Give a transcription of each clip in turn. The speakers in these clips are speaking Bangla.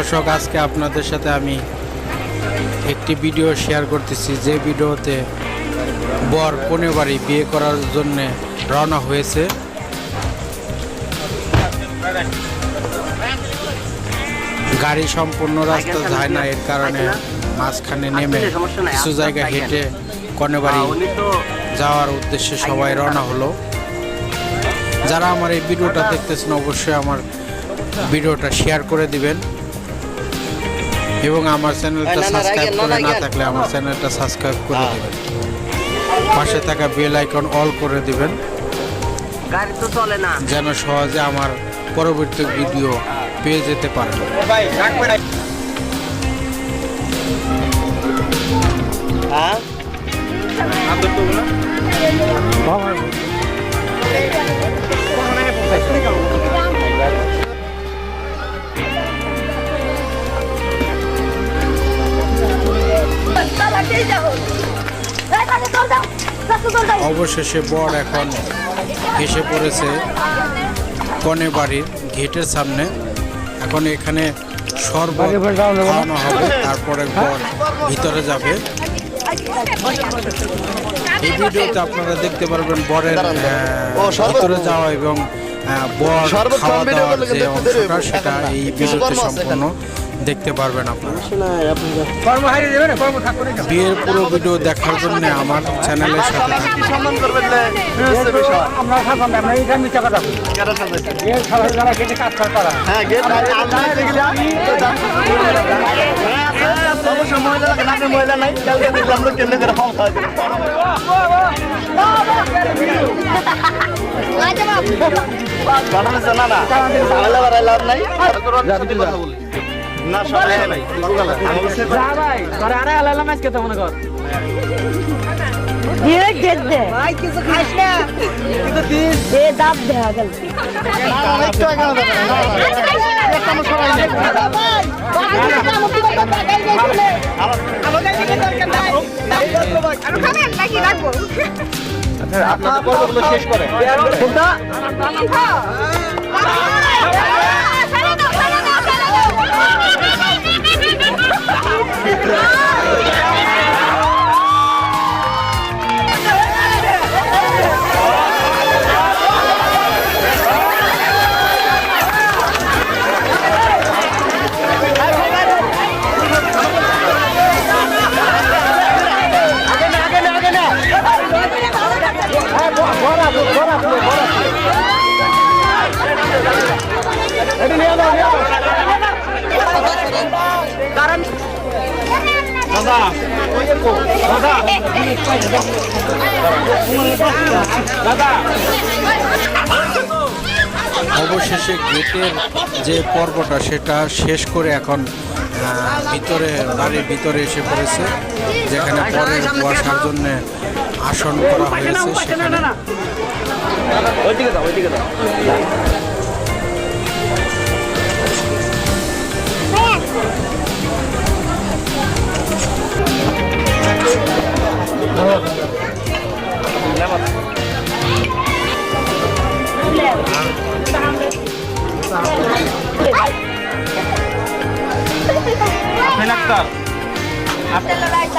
দর্শক, আজকে আপনাদের সাথে আমি একটি ভিডিও শেয়ার করতেছি। যে ভিডিওতে বর কোনে বাড়ি বিয়ে করার জন্য রওনা হয়েছে। গাড়ি সম্পূর্ণ রাস্তা যায় না, এর কারণে মাঝখানে নেমে কিছু জায়গা হেঁটে কনে বাড়ি যাওয়ার উদ্দেশ্যে সবাই রওনা হলো। যারা আমার এই ভিডিওটা দেখতেছেন, অবশ্যই আমার ভিডিওটা শেয়ার করে দিবেন। এবং আমার চ্যানেলটা সাবস্ক্রাইব করে না থাকলে আমার চ্যানেলটা সাবস্ক্রাইব করে হ্যাঁ। দিবেন। পাশে থাকা বেল আইকন অল করে দিবেন। গাড়ি তো চলে না। যেন সহজে আমার পরবর্তী ভিডিও পেয়ে যেতে পারেন। হ্যাঁ? অবশেষে বর এখন এসে পড়েছে কনে বাড়ির গেটের সামনে। এখন এখানে শরবত খাওয়ানো হবে তারপরে বর ভিতরে যাবে। এই ভিডিওতে আপনারা দেখতে পারবেন বরের ভিতরে যাওয়া এবং আহ, বর খাওয়া দাওয়ার যে অংশটা সেটা এই ভিডিওতে সম্পূর্ণ দেখতে পারবেন আপনারা বিয়ের পুরো ভিডিও দেখার জন্য আমার চ্যানেলের সাথে থাকুন সম্মান করবেন না কি হচ্ছে বিষয় আমরা থাকব না, আমরা এইটা মিথ্যা কথা বলি না সবাই নাই যা ভাই তোরা আরে মনে কর। দে ভাই কিছু খাস না। দাব একটু আগে না না সবাই নেই আপনার শেষ করে। অবশেষে গেটের যে পর্বটা সেটা শেষ করে এখন ভিতরে বাড়ির ভিতরে এসে পড়েছে। যেখানে পরের বসার জন্য আসন করা হয়েছে সেখানে।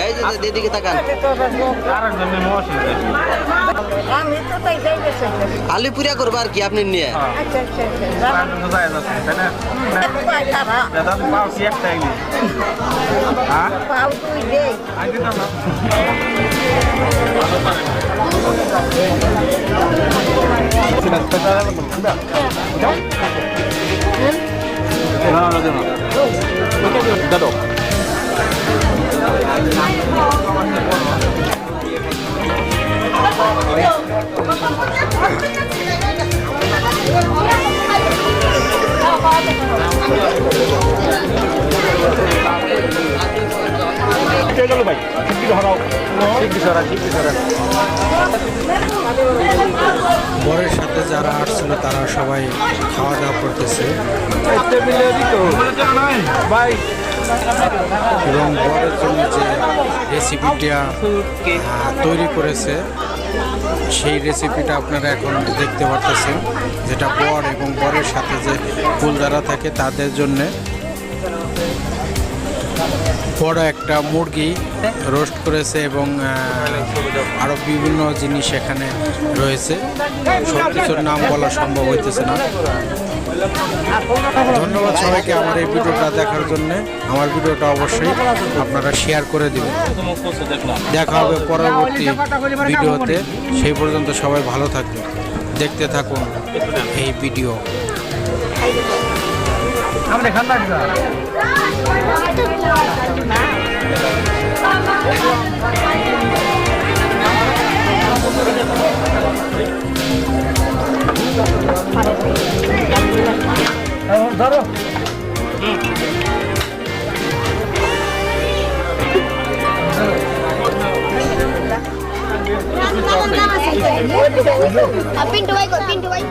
এই যে দিদিকে তাকান আমি তো তাই যাই গেছে আলু পুরিয়া করব আর কি আপনি নিয়ে আচ্ছা বরের সাথে যারা আসছিল তারা সবাই খাওয়া দাওয়া করতেছে। এবং বরের জন্য যে রেসিপিটা তৈরি করেছে সেই রেসিপিটা আপনারা এখন দেখতে পারতেছেন যেটা বর এবং বরের সাথে যে ফুলদারা থাকে তাদের জন্যে বড় একটা মুরগি রোস্ট করেছে এবং আরও বিভিন্ন জিনিস এখানে রয়েছে। সব কিছুর নাম বলা সম্ভব হইতেছে না। ধন্যবাদ সবাইকে আমার এই ভিডিওটা দেখার জন্য। আমার ভিডিওটা অবশ্যই আপনারা শেয়ার করে দিবেন। দেখা হবে পরবর্তী ভিডিওতে। সেই পর্যন্ত সবাই ভালো থাকবেন। দেখতে থাকুন এই ভিডিও। আমরা ধরো pintu baik pintu baik.